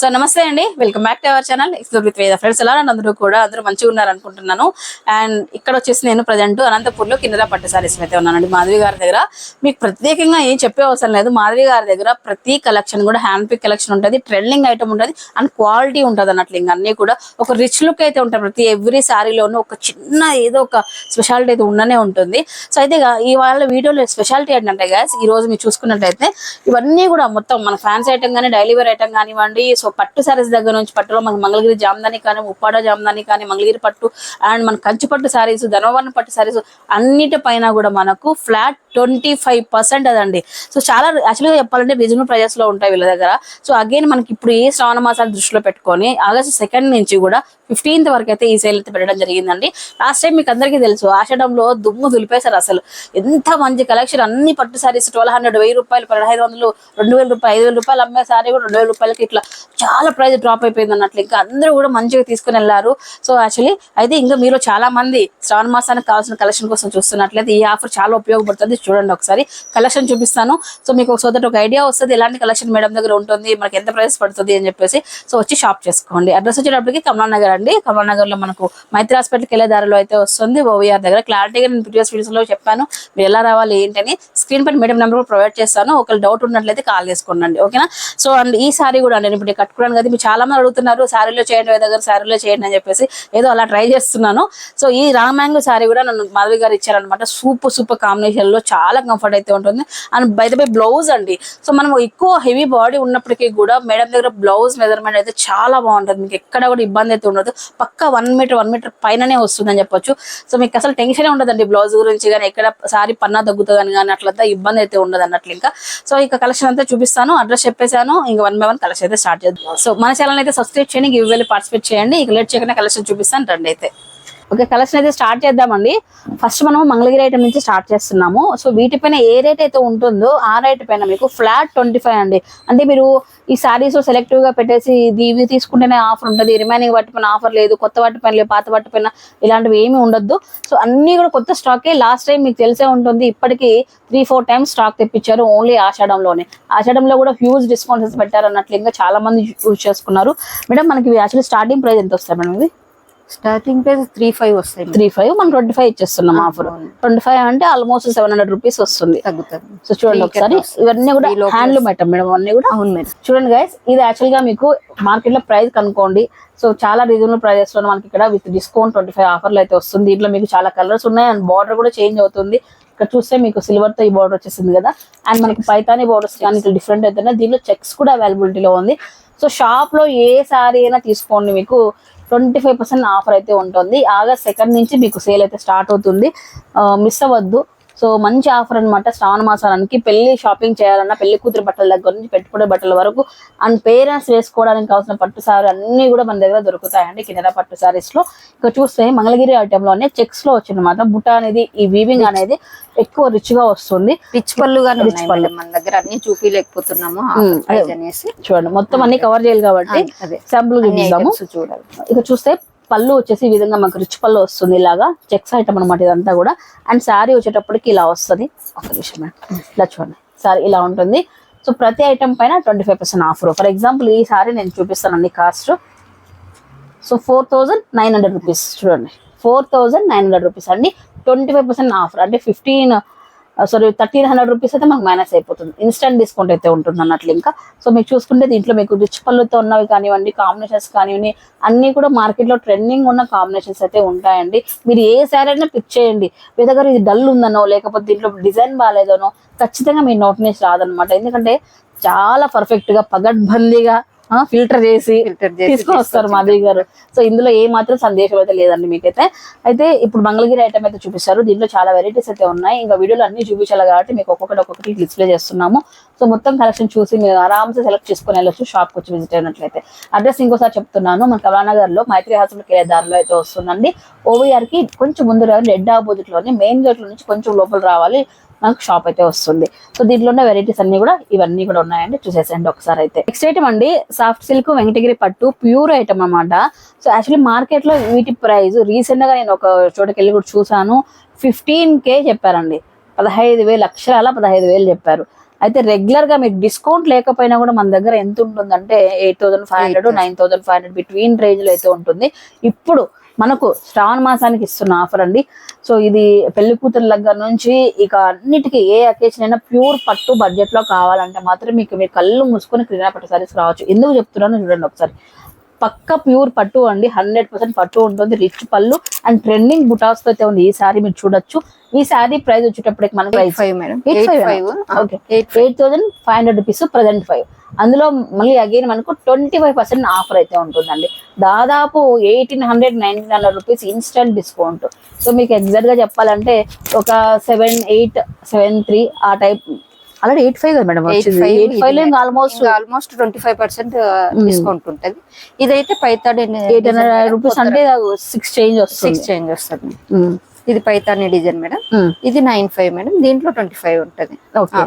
So నమస్తే అండి. Welcome back to our channel explore with Veda friends ఎలా అందరూ కూడా అందరూ మంచిగా ఉన్నారు అనుకుంటున్నాను అండ్ ఇక్కడ వచ్చేసి నేను ప్రజెంట్ అనంతపూర్లో కింద పట్టు సారీస్ అయితే ఉన్నానండి. మాధవి గారి దగ్గర మీకు ప్రత్యేకంగా ఏం చెప్పే అవసరం లేదు. మాధవి గారి దగ్గర ప్రతి కలెక్షన్ కూడా హ్యాండ్ పిక్ కలెక్షన్ ఉంటుంది ట్రెండింగ్ ఐటమ్ ఉంటుంది అండ్ క్వాలిటీ ఉంటుంది అన్నట్లు. ఇంకా అన్ని కూడా ఒక రిచ్ లుక్ అయితే ఉంటుంది ప్రతి ఎవ్రీ శారీలోనూ ఒక చిన్న ఏదో ఒక స్పెషాలిటీ అయితే ఉండనే ఉంటుంది. సో అయితే ఈ వాళ్ళ వీడియోలో స్పెషాలిటీ ఏంటంటే గ్యాస్ ఈ రోజు మీరు చూసుకున్నట్లయితే ఇవన్నీ కూడా మొత్తం మన ఫ్యాన్స్ ఐటమ్ కానీ డైలీ వేర్ ఐటమ్ కానివ్వండి సో పట్టు సారీస్ దగ్గర నుంచి పట్టులో మన మంగళగిరి జామ్దాని కానీ ఉప్పాడ జామ్దాని కానీ మంగళగిరి పట్టు అండ్ మన కంచి పట్టు సారీస్ ధనవర్ణ పట్టు సారీస్ అన్నిటిపైన కూడా మనకు ఫ్లాట్ ట్వంటీ ఫైవ్ పర్సెంట్ అదండి. సో చాలా యాక్చువల్గా చెప్పాలంటే రీజనబుల్ ప్రైజెస్లో ఉంటాయి వీళ్ళ దగ్గర. సో అగైన్ మనకి ఇప్పుడు ఏ శ్రావణ మాసాలు దృష్టిలో పెట్టుకొని ఆగస్ట్ సెకండ్ నుంచి కూడా ఫిఫ్టీన్త్ వరకు అయితే ఈ సేల్ అయితే పెట్టడం జరిగిందండి. లాస్ట్ టైం మీకు అందరికీ తెలుసు ఆషాఢంలో దుమ్ము దులిపేశారు అసలు. ఎంత మంచి కలెక్షన్ అన్ని పట్టు సారీస్ ట్వెల్వ్ హండ్రెడ్ వెయ్యి రూపాయలు పదహైదు వందలు రెండు వేల రూపాయలు ఐదు వేల రూపాయలు అమ్మే సారీ కూడా రెండు వేల రూపాయలకి ఇట్లా చాలా ప్రైస్ డ్రాప్ అయిపోయింది అన్నట్లు. ఇంకా అందరూ కూడా మంచిగా తీసుకుని వెళ్ళారు. సో యాక్చువల్లీ అయితే ఇంకా మీరు చాలా మంది శ్రావణ మాసానికి కావాల్సిన కలెక్షన్ కోసం చూస్తున్నట్లయితే ఈ ఆఫర్ చాలా ఉపయోగపడుతుంది. చూడండి ఒకసారి. కలెక్షన్ చూపిస్తాను. సో మీకు సో దట్ ఒక ఐడియా వస్తుంది. ఎలాంటి కలెక్షన్ మేడం దగ్గర ఉంటుంది? మనకి ఎంత ప్రైస్ పడుతుంది అని చెప్పేసి సో వచ్చి షాప్ చేసుకోండి. అడ్రస్ వచ్చేటప్పటికి కమలానగర్ అండి. కమలానగర్లో మనకు మైత్రి హాస్పిటల్కి వెళ్ళే దారిలో అయితే వస్తుంది. ఓవీఆర్ దగ్గర. క్లారిటీగా నేను ప్రీవియస్ వీడియోస్లో చెప్పాను. మీరు ఎలా రావాలి ఏంటని స్క్రీన్ పైన మేడం నెంబర్ ప్రొవైడ్ చేస్తాను. ఒకవేళ డౌట్ ఉన్నట్లయితే కాల్ చేసుకోండి ఓకేనా సో అండ్ ఈ సారీ కూడా అండి. ఇప్పుడు కట్టుకున్నాను కదా మీరు చాలా మంది అడుగుతున్నారు శారీలో చేయండి దగ్గర శారీలో చేయండి అని చెప్పేసి. ఏదో అలా ట్రై చేస్తున్నాను. సో ఈ రామాంగు శారీ కూడా నన్ను మాధవి గారు ఇచ్చారనమాట సూపర్ సూపర్ కాంబినేషన్లో చాలా కంఫర్ట్ అయితే ఉంటుంది. అండ్ బై బై బ్లౌజ్ అండి. సో మనం ఎక్కువ హెవీ బాడీ ఉన్నప్పటికీ కూడా మేడం దగ్గర బ్లౌజ్ మెజర్మెంట్ అయితే చాలా బాగుంటుంది. మీకు ఎక్కడ కూడా ఇబ్బంది అయితే ఉండదు. పక్క వన్ మీటర్ వన్ మీటర్ పైననే వస్తుందని చెప్పొచ్చు. సో మీకు అసలు టెన్షన్ ఉండదండి బ్లౌజ్ గురించి కానీ ఎక్కడ సారీ పన్నా తగ్గుతుంది కానీ అట్లంతా ఇబ్బంది అయితే ఉండదు అన్నట్లు ఇంకా సో ఇక కలెక్షన్ అంతా చూపిస్తాను. అడ్రస్ చెప్పేశాను. ఇంకా వన్ బై వన్ కలెక్షన్ అయితే స్టార్ట్ చేద్దాం. సో మన ఛానల్ అయితే సబ్స్క్రైబ్ చేయండి గివ్ వెళ్ళి పార్టిసిపేట్ చేయండి. ఇక లేట్ చేయకుండా కలెక్షన్ చూపిస్తాను. రండి అయితే. ఓకే కలెక్షన్ అయితే స్టార్ట్ చేద్దామండి. ఫస్ట్ మనం మంగళగిరి ఐటమ్ నుంచి స్టార్ట్ చేస్తున్నాము. సో వీటిపైన ఏ రేట్ అయితే ఉంటుందో ఆ రేట్ పైన మీకు ఫ్లాట్ ట్వంటీ ఫైవ్ అండి. అంటే మీరు ఈ సారీస్ సెలెక్టివ్గా పెట్టేసి ఇది ఇవి తీసుకుంటేనే ఆఫర్ ఉంటుంది. రిమైనింగ్ వాటి పైన ఆఫర్ లేదు కొత్త వాటి పైన లేదు పాత వాటి పైన ఇలాంటివి ఏమి ఉండొద్దు. సో అన్ని కూడా కొత్త స్టాకే లాస్ట్ టైం మీకు తెలిసే ఉంటుంది ఇప్పటికీ త్రీ ఫోర్ టైమ్స్ స్టాక్ తెప్పించారు ఓన్లీ ఆషాఢంలోనే. ఆషాఢంలో కూడా హ్యూజ్ డిస్కౌంట్స్ పెట్టారు అన్నట్లు ఇంకా చాలా మంది యూజ్ చేసుకున్నారు. మేడం మనకి యాక్చువల్లీ స్టార్టింగ్ ప్రైస్ ఎంత వస్తాయి మేడం ఇది? స్టార్టింగ్ ప్రైస్ త్రీ ఫైవ్ వస్తాయి త్రీ ఫైవ్ మనం ట్వంటీ ఫైవ్ ఇచ్చేస్తున్నాం ఆఫర్. ట్వంటీ ఫైవ్ అంటే ఆల్మోస్ట్ సెవెన్ హండ్రెడ్ రూపీస్ వస్తుంది. తగ్గుతుంది. సో చూడండి ఒకసారి ఇవన్నీ కూడా హ్యాండ్లూమ్ ఐటమ్ మేడం అన్ని కూడా. అవును మేడం. చూడండి గైస్ ఇది యాక్చువల్గా మీకు మార్కెట్లో ప్రైస్ కనుక్కోండి. సో చాలా రీజనబుల్ ప్రైజెస్లో మనకి ఇక్కడ విత్ డిస్కౌంట్ ట్వంటీ ఫైవ్ ఆఫర్లు అయితే వస్తుంది. దీంట్లో మీకు చాలా కలర్స్ ఉన్నాయి అండ్ బార్డర్ కూడా చేంజ్ అవుతుంది. ఇక్కడ చూస్తే మీకు సిల్వర్తో ఈ బార్డర్ వచ్చేసింది కదా. అండ్ మనకి పైతాని బార్డర్స్ కానీ ఇట్లా డిఫరెంట్ అయితే దీంట్లో చెక్స్ కూడా అవైలబిలిటీలో ఉంది. సో షాప్లో ఏ సారీ అయినా తీసుకోండి మీకు. ట్వంటీ ఫైవ్ పర్సెంట్ ఆఫర్ అయితే ఉంటుంది. ఆగస్ట్ సెకండ్ నుంచి మీకు సేల్ అయితే స్టార్ట్ అవుతుంది. మిస్ అవ్వద్దు. సో మంచి ఆఫర్ అన్నమాట శ్రావణ మాసానికి. పెళ్ళి షాపింగ్ చేయాలన్నా పెళ్ళి కూతురు బట్టల దగ్గర నుంచి పెట్టుకునే బట్టల వరకు అండ్ పేరెంట్స్ వేసుకోవడానికి కావాల్సిన పట్టు సారీ అన్ని కూడా మన దగ్గర దొరుకుతాయండి కింద పట్టు సారీస్లో. ఇక్కడ చూస్తే మంగళగిరి ఐటమ్లోనే చెక్స్లో వచ్చిందన్నమాట. బుట్ట అనేది ఈ వీవింగ్ అనేది ఎక్కువ రిచ్గా వస్తుంది. పిచ్ పళ్ళుగానే Rich ఉన్నాయి పళ్ళు. మన దగ్గర అన్ని చూపించలేకపోతున్నాము అనేసి. చూడండి మొత్తం అన్ని కవర్ చేయాలి కాబట్టి శాంపుల్ చూడాలి. ఇక చూస్తే పళ్ళు వచ్చేసి ఈ విధంగా మనకు రిచ్ పళ్ళు వస్తుంది ఇలాగా. చెక్స్ ఐటమ్ అనమాట ఇదంతా కూడా. అండ్ శారీ వచ్చేటప్పటికి ఇలా వస్తుంది. ఒక నిమిషం మేడం. ఇలా చూడండి. శారీ ఇలా ఉంటుంది. సో ప్రతి ఐటమ్ పైన twenty five percent offer for example ఈ సారీ నేను చూపిస్తానండి cost so four thousand nine hundred rupees చూడండి. Four thousand nine hundred rupees అండి. ట్వంటీ ఫైవ్ పర్సెంట్ ఆఫర్ అంటే fifteen sorry thirteen hundred rupees అయితే మాకు మైనస్ అయిపోతుంది. ఇన్స్టెంట్ డిస్కౌంట్ అయితే ఉంటుంది అన్నట్లు ఇంకా. సో మీకు చూసుకుంటే దీంట్లో మీకు రిచ్ పళ్ళుతో ఉన్నవి కానివ్వండి కాంబినేషన్స్ కానివ్వండి అన్నీ కూడా మార్కెట్లో ట్రెండింగ్ ఉన్న కాంబినేషన్స్ అయితే ఉంటాయండి. మీరు ఏ శారీ అయినా పిక్ చేయండి. మీ దగ్గర ఇది డల్ ఉందనో లేకపోతే దీంట్లో డిజైన్ బాగాలేదనో ఖచ్చితంగా మీ నోట్ నుంచి రాదనమాట. ఎందుకంటే చాలా పర్ఫెక్ట్గా పగడ్బందీగా ఫిల్టర్ చేసి తీసుకొని వస్తారు మాధవి గారు. సో ఇందులో ఏ మాత్రం సందేశం అయితే లేదండి మీకైతే. అయితే ఇప్పుడు మంగళగిరి ఐటమ్ అయితే చూపిస్తారు. దీంట్లో చాలా వెరైటీస్ అయితే ఉన్నాయి. ఇంకా వీడియోలో అన్ని చూపించాలి కాబట్టి మీకు ఒక్కొక్కటి ఒక్కొక్కటి డిస్ప్లే చేస్తున్నాము. సో మొత్తం కలెక్షన్ చూసి మీరు ఆరామ్సే సెలెక్ట్ చేసుకుని వెళ్ళొచ్చు షాప్కి వచ్చి విజిట్ అయినట్లయితే. అడ్రస్ ఇంకోసారి చెప్తున్నాను. మన కళానగర్లో మైత్రి హాస్పిటల్కి వెళ్ళే దారిలో అయితే వస్తుందండి. ఓవీఆర్కి కొంచెం ముందు రెడ్ ఆపోజిట్లోని మెయిన్ గేట్ నుంచి కొంచెం లోపల రావాలి. మనకు షాప్ అయితే వస్తుంది. సో దీంట్లో ఉన్న వెరైటీస్ అన్ని కూడా ఇవన్నీ కూడా ఉన్నాయండి. చూసేసండి ఒకసారి అయితే. నెక్స్ట్ ఐటమ్ అండి సాఫ్ట్ సిల్క్ వెంకటగిరి పట్టు ప్యూర్ ఐటమ్ అన్నమాట. సో యాక్చువల్లీ మార్కెట్లో వీటి ప్రైస్ రీసెంట్గా నేను ఒక చోటకి వెళ్ళి కూడా చూసాను ఫిఫ్టీన్ కే చెప్పారండి. పదహైదు వేలు అక్షరాల పదహైదు వేలు చెప్పారు. అయితే రెగ్యులర్గా మీకు డిస్కౌంట్ లేకపోయినా కూడా మన దగ్గర ఎంత ఉంటుందంటే eight thousand five hundred nine thousand five hundred between రేంజ్లో అయితే ఉంటుంది. ఇప్పుడు మనకు శ్రావణ మాసానికి ఇస్తున్న ఆఫర్ అండి. సో ఇది పెళ్ళి కూతురు దగ్గర నుంచి ఇక అన్నిటికీ ఏ అకేషన్ అయినా ప్యూర్ పట్టు బడ్జెట్లో కావాలంటే మాత్రం మీకు మీరు కళ్ళు మూసుకొని క్రీడా పట్టు సారీస్ రావచ్చు. ఎందుకు చెప్తున్నాను చూడండి ఒకసారి. పక్క ప్యూర్ పట్టు అండి. హండ్రెడ్ పర్సెంట్ పట్టు ఉంటుంది. రిచ్ పళ్ళు అండ్ ట్రెండింగ్ బుటాస్తో అయితే ఉంది. ఈ సారీ మీరు చూడొచ్చు. ఈ సారీ ప్రైస్ వచ్చేటప్పటికి మనకి eight five madam. Eight five okay eight thousand five hundred rupees present five అందులో మళ్ళీ అగైన్ మనకు ట్వంటీ ఫైవ్ పర్సెంట్ ఆఫర్ అయితే ఉంటుందండి. దాదాపు eighteen hundred nineteen hundred rupees instant discount so మీకు ఎగ్జాక్ట్గా చెప్పాలంటే ఒక సెవెన్ ఎయిట్ సెవెన్ త్రీ ఆ టైప్ ఆల్రెడీ ఎయిట్ ఫైవ్ కదా madam eight five almost almost twenty five percent discount ఉంటది. ఇదైతే పైతాడి ఎయిట్ హండ్రెడ్ రూపీస్ అంటే సిక్స్ చేంజ్ వస్తుంది. సిక్స్ చేంజ్ వస్తుంది. ఉమ్, ఇది పైతాని డిజైన్ మేడం ఇది నైన్ ఫైవ్ మేడం దీంట్లో ట్వంటీ ఫైవ్ ఉంటది ఓకే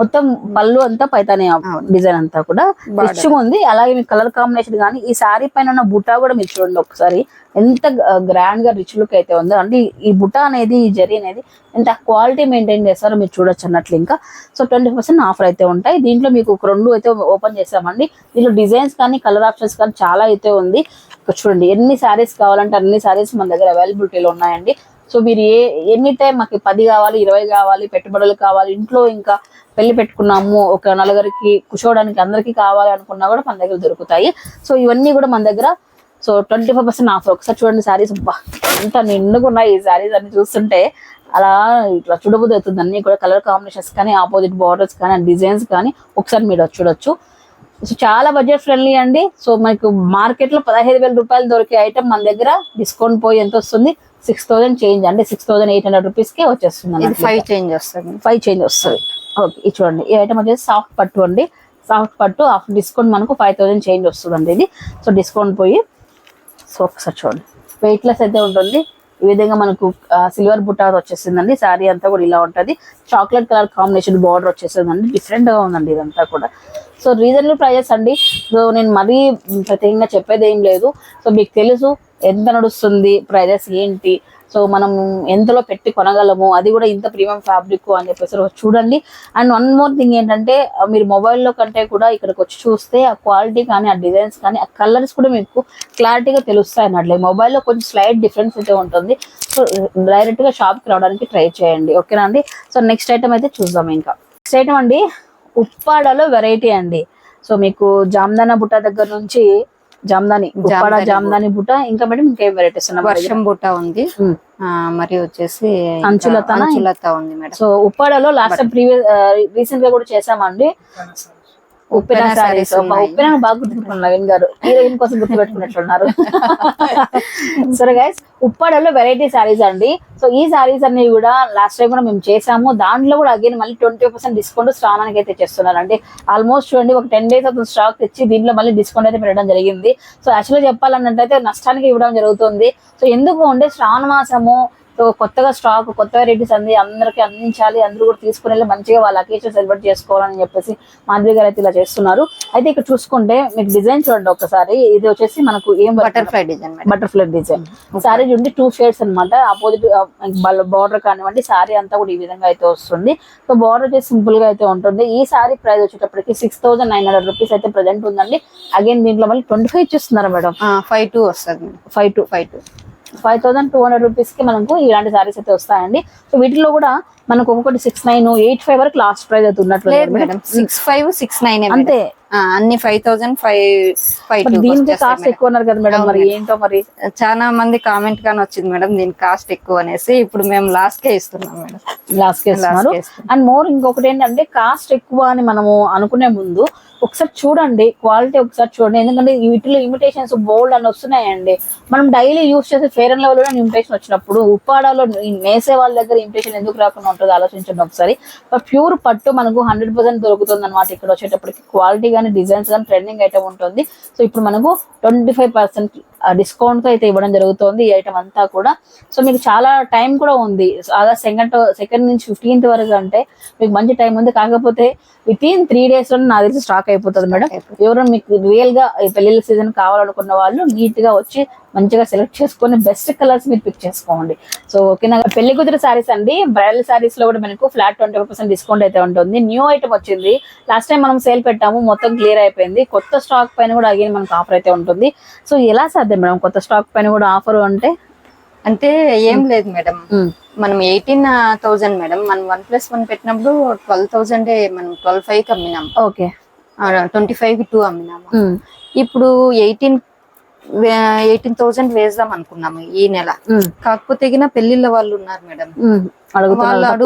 మొత్తం పళ్ళు అంతా పైతానే డిజైన్ అంతా కూడా రిచ్ ఉంది. అలాగే మీ కలర్ కాంబినేషన్ కానీ ఈ సారీ పైన ఉన్న బుటా కూడా మీరు చూడండి ఒకసారి. ఎంత గ్రాండ్గా రిచ్ లుక్ అయితే ఉందో. అంటే ఈ బుటా అనేది ఈ జరీ అనేది ఎంత క్వాలిటీ మెయింటైన్ చేస్తారో మీరు చూడొచ్చు అన్నట్లు ఇంకా. సో ట్వంటీ పర్సెంట్ ఆఫర్ అయితే ఉంటాయి. దీంట్లో మీకు ఒక రెండు అయితే ఓపెన్ చేసామండి దీంట్లో డిజైన్స్ కానీ కలర్ ఆప్షన్స్ కానీ చాలా అయితే ఉంది. చూడండి ఎన్ని సారీస్ కావాలంటే అన్ని సారీస్ మన దగ్గర అవైలబిలిటీలో ఉన్నాయండి. సో మీరు ఏ ఎనీ టైం మాకు పది కావాలి ఇరవై కావాలి పెట్టుబడులు కావాలి ఇంట్లో ఇంకా పెళ్ళి పెట్టుకున్నాము ఒక నలుగురికి కూర్చోవడానికి అందరికీ కావాలి అనుకున్నా కూడా మన దగ్గర దొరుకుతాయి. సో ఇవన్నీ కూడా మన దగ్గర so twenty five percent offer. ఒకసారి చూడండి శారీస్. ఎంత నిండుగా ఉన్నాయి ఈ శారీస్ అన్ని చూస్తుంటే. అలా ఇట్లా చూడబుద్ధి అవుతుంది అన్ని కూడా కలర్ కాంబినేషన్స్ కానీ ఆపోజిట్ బార్డర్స్ కానీ డిజైన్స్ కానీ ఒకసారి మీరు చూడొచ్చు. సో చాలా బడ్జెట్ ఫ్రెండ్లీ అండి. సో మనకు మార్కెట్లో పదహైదు వేల రూపాయలు దొరికే ఐటమ్ మన దగ్గర డిస్కౌంట్ పోయి ఎంత వస్తుంది? సిక్స్ థౌసండ్ చేంజ్ అంటే six thousand eight hundred rupees కే వచ్చేస్తుంది. ఫైవ్ చేంజ్ వస్తుంది. ఫైవ్ చేంజ్ వస్తుంది. ఓకే ఇది చూడండి. ఈ ఐటమ్ వచ్చేసి సాఫ్ట్ పట్టు అండి. సాఫ్ట్ పట్టు ఆఫ్టర్ డిస్కౌంట్ మనకు ఫైవ్ థౌసండ్ చేంజ్ వస్తుంది అండి ఇది. సో డిస్కౌంట్ పోయి సో ఒకసారి చూడండి. వెయిట్ లెస్ అయితే ఉంటుంది. ఈ విధంగా మనకు సిల్వర్ బుట్ట వచ్చేసిందండి. శారీ అంతా కూడా ఇలా ఉంటుంది. చాక్లెట్ కలర్ కాంబినేషన్ బార్డర్ వచ్చేసిందండి. డిఫరెంట్గా ఉందండి ఇదంతా కూడా. సో రీజనబుల్ ప్రైజెస్ అండి. సో నేను మరీ ప్రత్యేకంగా చెప్పేది ఏం లేదు. సో మీకు తెలుసు ఎంత నడుస్తుంది ప్రైజెస్ ఏంటి? సో మనం ఎంతలో పెట్టి కొనగలము? అది కూడా ఇంత ప్రీమియం ఫ్యాబ్రిక్ అని చెప్పేసి చూడండి. అండ్ వన్ మోర్ థింగ్ ఏంటంటే మీరు మొబైల్లో కంటే కూడా ఇక్కడికి వచ్చి చూస్తే ఆ క్వాలిటీ కానీ ఆ డిజైన్స్ కానీ ఆ కలర్స్ కూడా మీకు క్లారిటీగా తెలుస్తాయి అన్నట్లే మొబైల్లో కొంచెం స్లైట్ డిఫరెన్స్ అయితే ఉంటుంది. సో డైరెక్ట్గా షాప్కి రావడానికి ట్రై చేయండి. ఓకేనా అండి? సో నెక్స్ట్ ఐటమ్ అయితే చూద్దాం ఇంకా. నెక్స్ట్ ఐటమ్ అండి ఉప్పాడలో వెరైటీ అండి. సో మీకు జామ్దానా బుట్ట దగ్గర నుంచి జామ్దాని ఉప్పాడ జామ్దాని బుట్ట ఇంకా మేడం ఇంకేం వెరైటీస్ ఉన్నాయి? వర్షం బుట్ట ఉంది. ఉమ్. ఆ, మరి వచ్చేసి ఇంకా అంచులతనా? అంచులత ఉంది మేడం. సో ఉప్పాడలో లాస్ట్ టైం ప్రీవియస్ రీసెంట్గా కూడా చేసామండి. ఉప్పెన సారీస్. ఉప్పెన బాగా గుర్తుపెట్టుకున్నారు నవీన్ గారు. హీరోయిన్ కోసం గుర్తుపెట్టుకున్నట్లున్నారు సరే గైస్ ఉప్పాడలో వెరైటీ సారీస్ అండి. సో ఈ సారీస్ అన్ని కూడా లాస్ట్ టైం కూడా మేము చేసాము. దాంట్లో కూడా అగైన్ మళ్ళీ ట్వంటీ పర్సెంట్ డిస్కౌంట్ శ్రావణానికి అయితే తెస్తున్నారు అంటే ఆల్మోస్ట్ చూడండి ఒక టెన్ డేస్ అవుతుంది స్టాక్ తెచ్చి దీంట్లో మళ్ళీ డిస్కౌంట్ అయితే పెట్టడం జరిగింది. సో యాక్చువల్గా చెప్పాలన్నట్టయితే నష్టానికి ఇవ్వడం జరుగుతుంది. సో ఎందుకు అంటే శ్రావణ మాసము సో కొత్తగా స్టాక్ కొత్త వెరైటీస్ అంది అందరికి అందించాలి. అందరూ కూడా తీసుకుని వెళ్ళి మంచిగా వాళ్ళ అకేషన్ సెలబ్రేట్ చేసుకోవాలని చెప్పేసి మాధవి గారు అయితే ఇలా చేస్తున్నారు. అయితే ఇక్కడ చూసుకుంటే మీకు డిజైన్ చూడండి ఒకసారి. ఇది వచ్చేసి మనకు ఏం butterfly design butterfly design sari చూడండి టూ షేడ్స్ అనమాట అపోజిట్ బార్డర్ కానివ్వండి సారీ అంతా కూడా ఈ విధంగా అయితే వస్తుంది. సో బార్డర్ వచ్చేసి సింపుల్గా అయితే ఉంటుంది. ఈ సారీ ప్రైస్ వచ్చేటప్పటికి six thousand nine hundred rupees అయితే ప్రజెంట్ ఉందండి. అగైన్ దీంట్లో మళ్ళీ ట్వంటీ ఫైవ్ ఇచ్చిస్తున్నారు మేడం. ఫైవ్ టూ వస్తుంది. Five two five two five thousand two hundred రూపీస్కి మనకు ఇలాంటి సారీస్ అయితే వస్తాయండి. సో వీటిలో కూడా మనకు ఒక్కొక్కటి సిక్స్ నైన్ ఎయిట్ ఫైవ్ వరకు లాస్ట్ ప్రైస్ అయితే ఉన్నట్లు madam six five six nine అంతే. అన్ని ఫైవ్ థౌసండ్ ఫైవ్ ఫైవ్ దీనికి కాస్ట్ ఎక్కువ ఉన్నారు కదా మేడం మరి ఏంటో మరి? చాలా మంది కామెంట్ గానే వచ్చింది మేడం దీని కాస్ట్ ఎక్కువ అనేసి. ఇప్పుడు మేము లాస్ట్ కే ఇస్తున్నాం మేడం. లాస్ట్ ఇస్తున్నారు. కే ఇస్తున్నాం. అండ్ మోర్ ఇంకొకటి ఏంటంటే కాస్ట్ ఎక్కువ అని మనము అనుకునే ముందు ఒకసారి చూడండి క్వాలిటీ ఒకసారి చూడండి. ఎందుకంటే వీటిలో ఇమిటేషన్స్ బోల్డ్ అని వస్తున్నాయండి. మనం డైలీ యూస్ చేసే ఫేర్ అండ్ లెవెల్ ఇమిటేషన్ వచ్చినప్పుడు ఉప్పాడాలో మేసే వాళ్ళ దగ్గర ఇమిటేషన్ ఎందుకు రాకుండా ఉంటుందో ఆలోచించండి ఒకసారి. ప్యూర్ పట్టు మనకు హండ్రెడ్ పర్సెంట్ దొరుకుతుంది అనమాట ఇక్కడ వచ్చేటప్పటికి. క్వాలిటీ కానీ డిజైన్స్ కానీ ట్రెండింగ్ ఐటమ్ ఉంటుంది. సో ఇప్పుడు మనకు ట్వంటీ ఫైవ్ పర్సెంట్ డిస్కౌంట్ అయితే ఇవ్వడం జరుగుతుంది ఈ ఐటమ్ అంతా కూడా. సో మీకు చాలా టైం కూడా ఉంది. అలా సెకండ్ సెకండ్ నుంచి ఫిఫ్టీన్త్ వరకు అంటే మీకు మంచి టైం ఉంది. కాకపోతే విత్ ఇన్ త్రీ డేస్లో నాకు తెలిసి స్టాక్ అయిపోతుంది మేడం. ఎవరైనా మీకు రియల్గా ఈ పెళ్ళిళ్ళ సీజన్ కావాలనుకున్న వాళ్ళు నీట్గా వచ్చి మంచిగా సెలెక్ట్ చేసుకొని బెస్ట్ కలర్స్ మీరు పిక్ చేసుకోండి. సో ఓకేనా పెళ్ళి కుదిరి శారీస్ అండి. బ్రైడల్ శారీస్లో కూడా మనకు ఫ్లాట్ ట్వంటీ పర్సెంట్ డిస్కౌంట్ అయితే ఉంటుంది. న్యూ ఐటమ్ వచ్చింది. లాస్ట్ టైం మనం సేల్ పెట్టాము. మొత్తం క్లియర్ అయిపోయింది. కొత్త స్టాక్ పైన కూడా అగైన్ మనకు ఆఫర్ అయితే ఉంటుంది. సో ఎలా సాధ్యం మేడం కొత్త స్టాక్ పైన కూడా ఆఫర్ అంటే? అంటే ఏం లేదు మేడం. మనం ఎయిటీన్ థౌజండ్ మేడం. మనం వన్ ప్లస్ వన్ పెట్టినప్పుడు ట్వెల్వ్ థౌజండ్ మనం ట్వెల్వ్ ఫైవ్కి అమ్మినాం. ఓకే. ట్వంటీ ఫైవ్కి టూ అమ్మినాము ఇప్పుడు ఎయిటీన్ ఎయిటీన్ థౌజండ్ వేద్దాం అనుకున్నాము ఈ నెల. కాకపోతే పెళ్ళిళ్ళ వాళ్ళు ఉన్నారు మేడం. అడుగుతున్నారు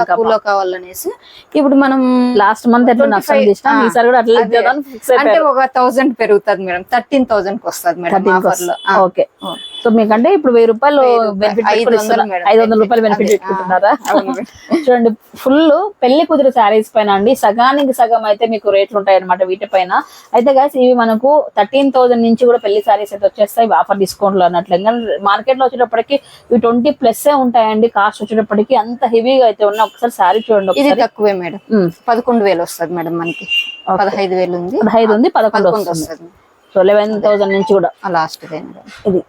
తక్కువలో కావాలనేసి ఇప్పుడు మనం లాస్ట్ మంత్ ఎట్లా నష్టం 25 చేసినాం ఆ, ఈసారి కూడా అట్లా అదే. ఫిక్స్ అంటే ఒక థౌజండ్ పెరుగుతుంది మేడం థర్టీన్ థౌజండ్కి వస్తుంది మేడం 13 ఆఫర్లో ఆ. ఓకే. సో మీకంటే ఇప్పుడు వెయ్యి రూపాయలు. బెనిఫిట్ ఐదు వందలు రూపాయలు. బెనిఫిట్. పెట్టుకుంటున్నారా. చూడండి ఫుల్ పెళ్ళి కుదిరి శారీస్ పైన అండి సగానికి సగం అయితే మీకు రేట్లు ఉంటాయి అనమాట వీటిపైన అయితే గాస్ ఇవి మనకు థర్టీన్ థౌసండ్ నుంచి కూడా పెళ్ళి శారీస్ అయితే వచ్చేస్తాయి ఆఫర్ డిస్కౌంట్లో అన్నట్లు మార్కెట్లో వచ్చేటప్పటికి ఇవి ట్వంటీ ప్లస్ ఉంటాయండి కాస్ట్ వచ్చేటప్పటికి అంత హెవీగా అయితే ఉన్న ఒకసారి శారీ చూడండి ఇది తక్కువే మేడం. పదకొండు వేలు వస్తుంది మేడం మనకి. పదహైదు వేలు ఉంది. పదహైదు ఉంది పదకొండు వస్తుంది. సో లెవెన్ థౌసండ్ నుంచి కూడా. లాస్ట్ ఇది.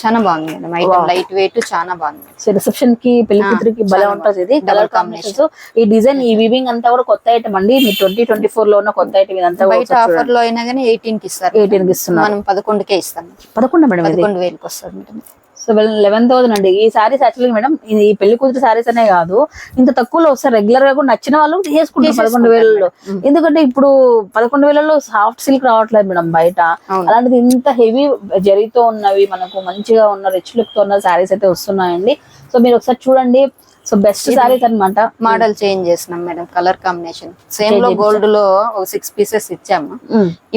చాలా బాగుంది మేడం. ఐటమ్ లైట్ వెయిట్ చాలా బాగుంది. సో రిసెప్షన్కి పెళ్ళి కూతురికి భలే ఉంటుంది ఇది. కలర్ కాంబినేషన్స్ ఈ డిజైన్ ఈ వివింగ్ అంతా కూడా కొత్త ఐటమ్ అండి. మీ ట్వంటీ ట్వంటీ ఫోర్లో ఉన్న కొత్త ఐటమ్ ఇదంతా బయట ఆఫర్లో అయినా కానీ ఎయిటీన్కి ఇస్తారు. ఎయిటీన్కి ఇస్తున్నారు. మనం పదకొండుకే ఇస్తాం. పదకొండు మేడం పదకొండు వేలకి వస్తుంది మేడం. సో లెవెన్ థౌసండ్ అండి. ఈ సారీస్ యాక్చువల్లీ మేడం ఈ పెళ్ళి కూతురు సారీస్ అనే కాదు. ఇంత తక్కువలో వస్తారు రెగ్యులర్గా కూడా నచ్చిన వాళ్ళు తీసుకుంటారు పదకొండు వేలలో. ఎందుకంటే ఇప్పుడు పదకొండు వేలలో సాఫ్ట్ సిల్క్ రావట్లేదు మేడం బయట. అలాంటిది ఇంత హెవీ జరీతో ఉన్నవి మనకు మంచిగా ఉన్న రిచ్ లుక్తో ఉన్న సారీస్ అయితే వస్తున్నాయండి. సో మీరు ఒకసారి చూడండి. సో బెస్ట్ సారీస్ అన్నమాట. మోడల్ చేంజ్ చేసినాం మేడం కలర్ కాంబినేషన్ సేమ్లో గోల్డ్లో ఒక సిక్స్ పీసెస్ ఇచ్చాము.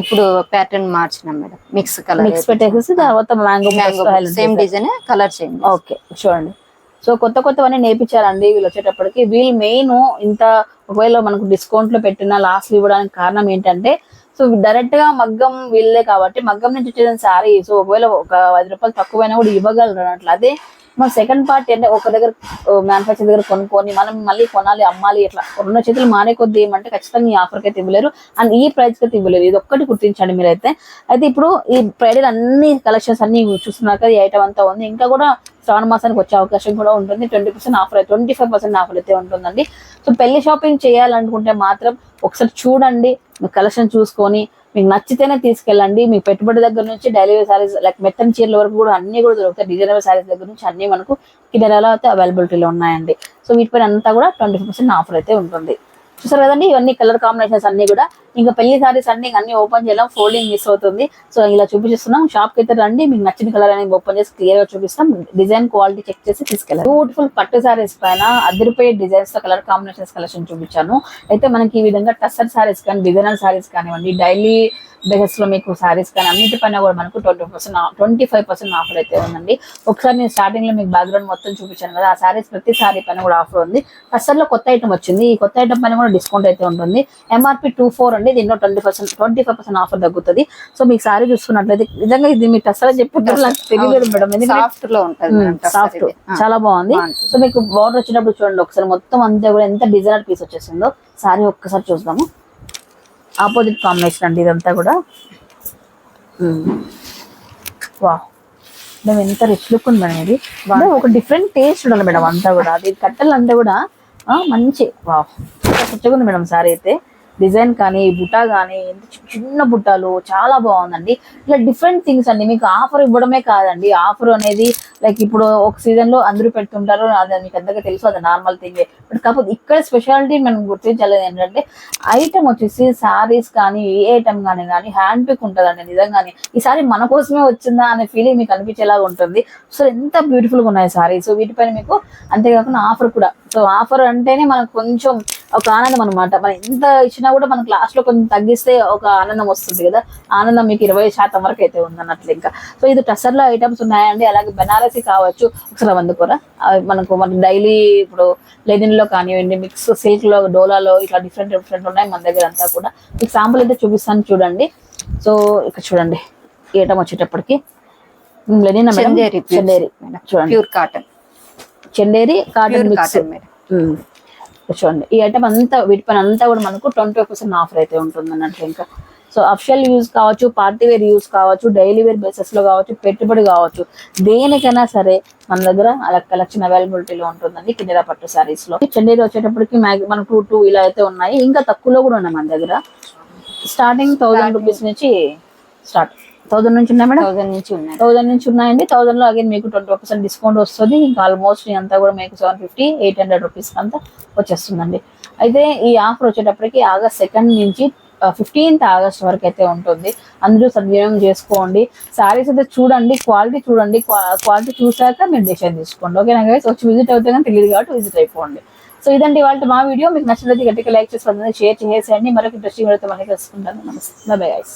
ఇప్పుడు ప్యాటర్న్ మార్చినాం మేడం మిక్స్ కలర్ మిక్స్ పెట్టేసి తర్వాత mango mango same design colour change okay చూడండి. సో కొత్త కొత్తవన్నీ నేర్పించారండి వీళ్ళు వచ్చేటప్పటికి. వీళ్ళు మెయిన్ ఇంత ఒకవేళ మనకు డిస్కౌంట్లో పెట్టిన లాస్ట్ ఇవ్వడానికి కారణం ఏంటంటే సో డైరెక్ట్గా మగ్గం వీళ్ళే కాబట్టి మగ్గం నుంచి వచ్చేసిన సారీ సో ఒకవేళ ఒక ఐదు రూపాయలు తక్కువైనా కూడా ఇవ్వగలరు అన్నట్లు. అదే మా సెకండ్ పార్టీ అంటే ఒక దగ్గర మ్యానుఫాక్చర్ దగ్గర కొనుక్కొని మనం మళ్ళీ కొనాలి అమ్మాలి ఇట్లా. రెండు చేతులు మానే కొద్ది ఏమంటే ఖచ్చితంగా ఈ ఆఫర్కి అయితే ఇవ్వలేరు. అండ్ ఈ ప్రైస్ అయితే ఇవ్వలేరు ఇది ఒక్కటి గుర్తించండి మీరైతే. అయితే ఇప్పుడు ఈ బ్రైడల్ అన్ని కలెక్షన్స్ అన్ని చూస్తున్నారు కదా ఈ ఐటమ్ అంతా ఉంది. ఇంకా కూడా శ్రావణ మాసానికి వచ్చే అవకాశం కూడా ఉంటుంది. Twenty percent offer twenty five percent offer అయితే ఉంటుందండి. సో పెళ్ళి షాపింగ్ చేయాలనుకుంటే మాత్రం ఒకసారి చూడండి. కలెక్షన్ చూసుకొని మీకు నచ్చితేనే తీసుకెళ్ళండి. మీ పెట్టుబడి దగ్గర నుంచి డైలీ సారీస్ లైక్ మెత్తని చీరల వరకు కూడా అన్ని కూడా దొరుకుతాయి. డిజైనర్ సారీస్ దగ్గర నుంచి అన్ని మనకు కిందలో అయితే అవైలబిలిటీలో ఉన్నాయండి. సో వీటిపైన అంతా కూడా ట్వంటీ ఆఫర్ అయితే ఉంటుంది. చూసారు కదండి? ఇవన్నీ కలర్ కాంబినేషన్స్ అన్ని కూడా. ఇంకా పెళ్ళి సారీస్ అన్ని అన్ని ఓపెన్ చేయడం ఫోల్డింగ్ మిస్ అవుతుంది. సో ఇలా చూపిస్తున్నాం. షాప్కి అయితే రండి. మీకు నచ్చిన కలర్ అనేది ఓపెన్ చేసి క్లియర్గా చూపిస్తాం. డిజైన్ క్వాలిటీ చెక్ చేసి తీసుకెళ్ళాలి బ్యూటిఫుల్ పట్టు సారీస్ పైన అదిరిపోయే డిజైన్స్తో కలర్ కాంబినేషన్స్ కలెక్షన్ చూపించాను. అయితే మనకి ఈ విధంగా టస్సర్ సారీస్ కానీ డిజైనర్ సారీస్ కానివ్వండి డైలీ బేసెస్లో మీకు సారీస్ కానీ అన్నిటిపైన కూడా మనకు twenty percent twenty five percent offer అయితే ఉందండి. ఒకసారి నేను స్టార్టింగ్లో మీకు బ్యాక్గ్రౌండ్ మొత్తం చూపించాను కదా ఆ సారీస్ ప్రతి సారీ పైన కూడా ఆఫర్ ఉంది. లో కొత్త ఐటమ్ వచ్చింది. ఈ కొత్త ఐటమ్ పైన కూడా డిస్కౌంట్ అయితే ఉంటుంది. ఎంఆర్పి టూ ఫోర్ అండి దీనిలో twenty percent twenty five percent offer తగ్గుతుంది. సో మీకు సారీ చూసుకున్నట్లయితే నిజంగా ఇది మీ టస్సర్ అని చెప్పి నాకు తెలియలేదు మేడం. సాఫ్ట్లో ఉంటుంది సాఫ్ట్ చాలా బాగుంది. సో మీకు బార్డర్ వచ్చినప్పుడు చూడండి ఒకసారి మొత్తం అంతా కూడా ఎంత డిజైనర్ పీస్ వచ్చేసిందో సారీ ఒక్కసారి చూద్దాము. ఆపోజిట్ కాంబినేషన్ అండి ఇదంతా కూడా. వా మేము ఎంత రిచ్ లుక్ ఉంది మేడం ఇది. ఒక డిఫరెంట్ టేస్ట్ ఉండాలి మేడం అంతా కూడా. అది కట్టెలు అంతా కూడా మంచి. వా స్వచ్ఛగా ఉంది మేడం సారీ అయితే. డిజైన్ కానీ బుట్ట కానీ ఎంత చిన్న బుట్టలు చాలా బాగుందండి. ఇట్లా డిఫరెంట్ థింగ్స్ అండి. మీకు ఆఫర్ ఇవ్వడమే కాదండి. ఆఫర్ అనేది లైక్ ఇప్పుడు ఒక సీజన్లో అందరూ పెడుతుంటారు. అది మీకు అందరికీ తెలుసు అది నార్మల్ థింగ్ బట్ కాకపోతే ఇక్కడ స్పెషాలిటీ మనం గుర్తించాలి ఏంటంటే ఐటమ్ వచ్చేసి సారీస్ కానీ ఏ ఐటమ్ కానీ కానీ హ్యాండ్ పిక్ ఉంటుందండి నిజంగానే. ఈ సారీ మన కోసమే వచ్చిందా అనే ఫీలింగ్ మీకు అనిపించేలాగా ఉంటుంది. సో ఎంత బ్యూటిఫుల్గా ఉన్నాయి సారీ సో వీటిపైన మీకు అంతేకాకుండా ఆఫర్ కూడా. సో ఆఫర్ అంటేనే మనకు కొంచెం ఒక ఆనందం అనమాట మనం ఎంత ఇచ్చినా కూడా మనకు లాస్ట్లో కొంచెం తగ్గిస్తే ఒక ఆనందం వస్తుంది కదా. ఆనందం మీకు ఇరవై శాతం వరకు అయితే ఉందన్నట్లు ఇంకా. సో ఇది టసర్లో ఐటమ్స్ ఉన్నాయండి. అలాగే బెనారసీ కావచ్చు. ఒకసారి అందుకోరా మనకు మన డైలీ ఇప్పుడు లెనిన్లో కానివ్వండి మిక్స్ సిల్క్లో డోలాలో ఇట్లా డిఫరెంట్ డిఫరెంట్ ఉన్నాయి మన దగ్గర అంతా కూడా. మీకు శాంపుల్ అయితే చూపిస్తాను చూడండి. సో ఇక్కడ చూడండి. ఐటమ్ వచ్చేటప్పటికి. లెనిన్ చూడండి. Pure cotton Chanderi cotton mix చూడండి. ఈ ఐటమ్ అంతా వీటిపైన అంతా కూడా మనకు ట్వంటీ పర్సెంట్ ఆఫర్ అయితే ఉంటుంది అన్నట్లు ఇంకా. సో అఫిషియల్ యూజ్ కావచ్చు పార్టీ వేర్ యూజ్ కావచ్చు డైలీ వేర్ బేసిస్లో కావచ్చు పెట్టుబడి కావచ్చు దేనికైనా సరే మన దగ్గర అలా కలెక్షన్ అవైలబిలిటీలో ఉంటుందండి కిన్నెర పట్టు సారీస్లో. చండీలో వచ్చేటప్పటికి మన టూ టూ ఇలా అయితే ఉన్నాయి. ఇంకా తక్కువలో కూడా ఉన్నాయి మన దగ్గర. స్టార్టింగ్ థౌసండ్ రూపీస్ నుంచి స్టార్ట్ థౌసండ్ నుంచి ఉన్నాయి మేడం? థౌసండ్ నుంచి ఉన్నాయి. థౌసండ్ నుంచి ఉన్నాయండి. థౌసండ్లో అగైన్ మీకు ట్వంటీ పర్సెంట్ డిస్కౌంట్ వస్తుంది. ఇంకా ఆల్మోస్ట్ అంతా కూడా మీకు seven fifty eight hundred rupees అంతా వచ్చేస్తుందండి. అయితే ఈ ఆఫర్ వచ్చేటప్పటికి ఆగస్ట్ సెకండ్ నుంచి ఫిఫ్టీన్త్ ఆగస్ట్ వరకు అయితే ఉంటుంది. అందరూ సద్వినియోగం చేసుకోండి. సారీస్ అయితే చూడండి క్వాలిటీ చూడండి. క్వాలిటీ చూసాక మీరు డిసిషన్ తీసుకోండి ఓకేనా గైస్ వచ్చి విజిట్ అవుతే కానీ తెలియదు కాబట్టి విజిట్ అయిపోండి. సో ఇదండి వాళ్ళ మా వీడియో. మీకు నచ్చినట్లయితే గట్టిగా లైక్ చేసి షేర్ చేసేయండి. మరొక ఇంట్రెస్టింగ్ అయితే మనకి తెలుసుకుంటాను నమస్తే. Bye guys